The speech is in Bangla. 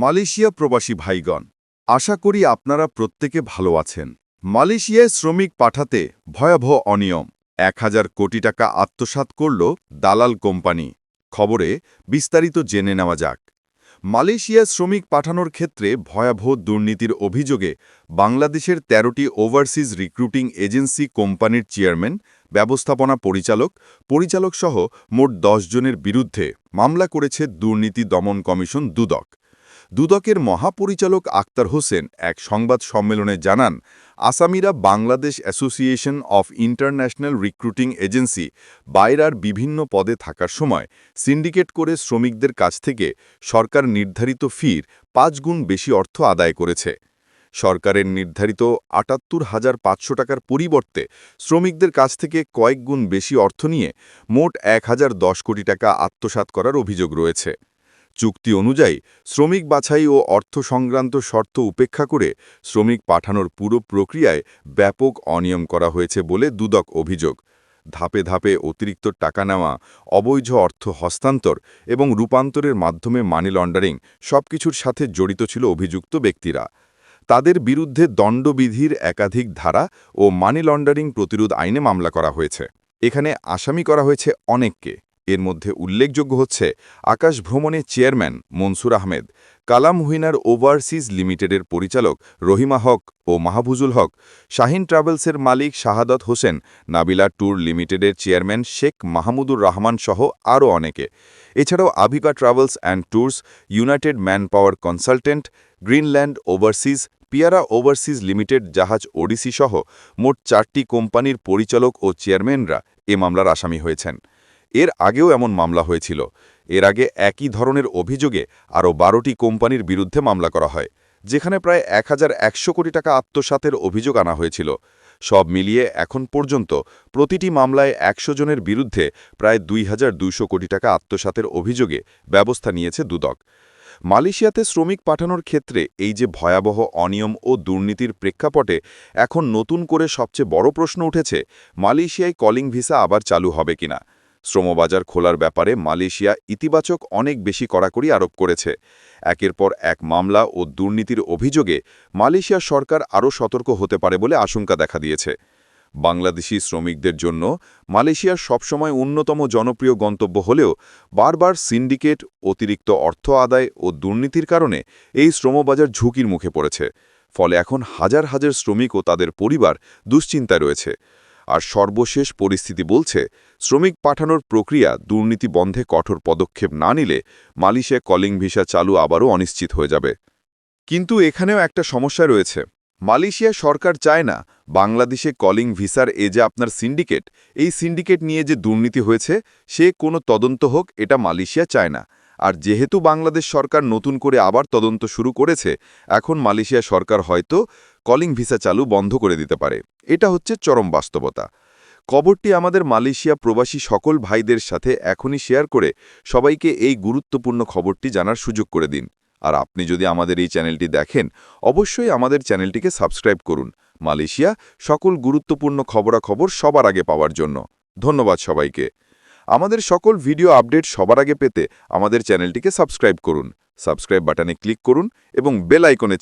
মালয়েশিয়া প্রবাসী ভাইগণ, আশা করি আপনারা প্রত্যেকে ভালো আছেন। মালয়েশিয়ায় শ্রমিক পাঠাতে ভয়াবহ অনিয়ম। এক হাজার কোটি টাকা আত্মসাৎ করল দালাল কোম্পানি। খবরে বিস্তারিত জেনে নেওয়া যাক। মালয়েশিয়ায় শ্রমিক পাঠানোর ক্ষেত্রে ভয়াবহ দুর্নীতির অভিযোগে বাংলাদেশের ১৩টি ওভারসিজ রিক্রুটিং এজেন্সি কোম্পানির চেয়ারম্যান, ব্যবস্থাপনা পরিচালক, পরিচালকসহ মোট দশ জনের বিরুদ্ধে মামলা করেছে দুর্নীতি দমন কমিশন দুদক। দুদকের মহাপরিচালক আক্তার হোসেন এক সংবাদ সম্মেলনে জানান, আসামিরা Bangladesh association of international recruiting agency বাইরার বিভিন্ন পদে থাকার সময় সিন্ডিকেট করে শ্রমিকদের কাছ থেকে সরকার নির্ধারিত ফির পাঁচ গুণ বেশি অর্থ আদায় করেছে। সরকারের নির্ধারিত আটাত্তর হাজার পাঁচশো টাকার পরিবর্তে শ্রমিকদের কাছ থেকে কয়েক গুণ বেশি অর্থ নিয়ে মোট এক হাজার দশ কোটি টাকা আত্মসাৎ করার অভিযোগ রয়েছে। চুক্তি অনুযায়ী শ্রমিক বাছাই ও অর্থ সংক্রান্ত শর্ত উপেক্ষা করে শ্রমিক পাঠানোর পুরো প্রক্রিয়ায় ব্যাপক অনিয়ম করা হয়েছে বলে দুদক অভিযোগ। ধাপে ধাপে অতিরিক্ত টাকা নেওয়া, অবৈধ অর্থ হস্তান্তর এবং রূপান্তরের মাধ্যমে মানি লন্ডারিং সবকিছুর সাথে জড়িত ছিল অভিযুক্ত ব্যক্তিরা। তাদের বিরুদ্ধে দণ্ডবিধির একাধিক ধারা ও মানি লন্ডারিং প্রতিরোধ আইনে মামলা করা হয়েছে। এখানে আসামি করা হয়েছে অনেককে। এর মধ্যে উল্লেখযোগ্য হচ্ছে আকাশ ভ্রমণে chairman Mansur Ahmed, Kalam winner overseas লিমিটেডের পরিচালক রহিমা হক ও মাহবুজুল হক, শাহিন ট্রাভেলসের মালিক শাহাদত হোসেন, নাবিলা ট্যুর লিমিটেডের চেয়ারম্যান শেখ মাহমুদুর রহমান সহ আরও অনেকে। এছাড়াও Avika travels and tours, united man power consultant, Greenland overseas, Piara overseas limited, Jahaj odyssey সহ মোট চারটি কোম্পানির পরিচালক ও চেয়ারম্যানরা এ মামলার আসামি হয়েছেন। এর আগেও এমন মামলা হয়েছিল। এর আগে একই ধরনের অভিযোগে আরও বারোটি কোম্পানির বিরুদ্ধে মামলা করা হয়, যেখানে প্রায় এক হাজার একশো কোটি টাকা আত্মসাতের অভিযোগ আনা হয়েছিল। সব মিলিয়ে এখন পর্যন্ত প্রতিটি মামলায় একশো জনের বিরুদ্ধে প্রায় দুই হাজার দুইশো কোটি টাকা আত্মসাতের অভিযোগে ব্যবস্থা নিয়েছে দুদক। মালয়েশিয়াতে শ্রমিক পাঠানোর ক্ষেত্রে এই যে ভয়াবহ অনিয়ম ও দুর্নীতির প্রেক্ষাপটে এখন নতুন করে সবচেয়ে বড় প্রশ্ন উঠেছে, মালয়েশিয়ায় কলিং ভিসা আবার চালু হবে কিনা? শ্রমবাজার খোলার ব্যাপারে মালয়েশিয়া ইতিবাচক অনেক বেশি কড়াকড়ি আরোপ করেছে। একের পর এক মামলা ও দুর্নীতির অভিযোগে মালয়েশিয়া সরকার আরও সতর্ক হতে পারে বলে আশঙ্কা দেখা দিয়েছে। বাংলাদেশি শ্রমিকদের জন্য মালয়েশিয়ার সবসময় অন্যতম জনপ্রিয় গন্তব্য হলেও বারবার সিন্ডিকেট, অতিরিক্ত অর্থ আদায় ও দুর্নীতির কারণে এই শ্রমবাজার ঝুঁকির মুখে পড়েছে। ফলে এখন হাজার হাজার শ্রমিক ও তাদের পরিবার দুশ্চিন্তায় রয়েছে। আর সর্বশেষ পরিস্থিতি বলছে, শ্রমিক পাঠানোর প্রক্রিয়া দুর্নীতি বন্ধে কঠোর পদক্ষেপ না নিলে মালয়েশিয়া কলিং ভিসা চালু আবারও অনিশ্চিত হয়ে যাবে। কিন্তু এখানেও একটা সমস্যা রয়েছে। মালয়েশিয়া সরকার চায় না বাংলাদেশে কলিং ভিসার এ যে আপনার সিন্ডিকেট, এই সিন্ডিকেট নিয়ে যে দুর্নীতি হয়েছে, সে কোনো তদন্ত হোক, এটা মালয়েশিয়া চায় না। আর যেহেতু বাংলাদেশ সরকার নতুন করে আবার তদন্ত শুরু করেছে, এখন মালয়েশিয়া সরকার হয়তো কলিং ভিসা চালু বন্ধ করে দিতে পারে। এটা হচ্ছে চরম বাস্তবতা। কবরটি আমাদের মালয়েশিয়া প্রবাসী সকল ভাইদের সাথে এখনই শেয়ার করে সবাইকে এই গুরুত্বপূর্ণ খবরটি জানার সুযোগ করে দিন। আর আপনি যদি আমাদের এই চ্যানেলটি দেখেন, অবশ্যই আমাদের চ্যানেলটিকে সাবস্ক্রাইব করুন। মালয়েশিয়া সকল গুরুত্বপূর্ণ খবরাখবর সবার আগে পাওয়ার জন্য। ধন্যবাদ সবাইকে। আমাদের সকল ভিডিও আপডেট সবার আগে পেতে আমাদের চ্যানেলটিকে সাবস্ক্রাইব করুন। সাবস্ক্রাইব বাটনে ক্লিক করুন এবং বেল আইকনে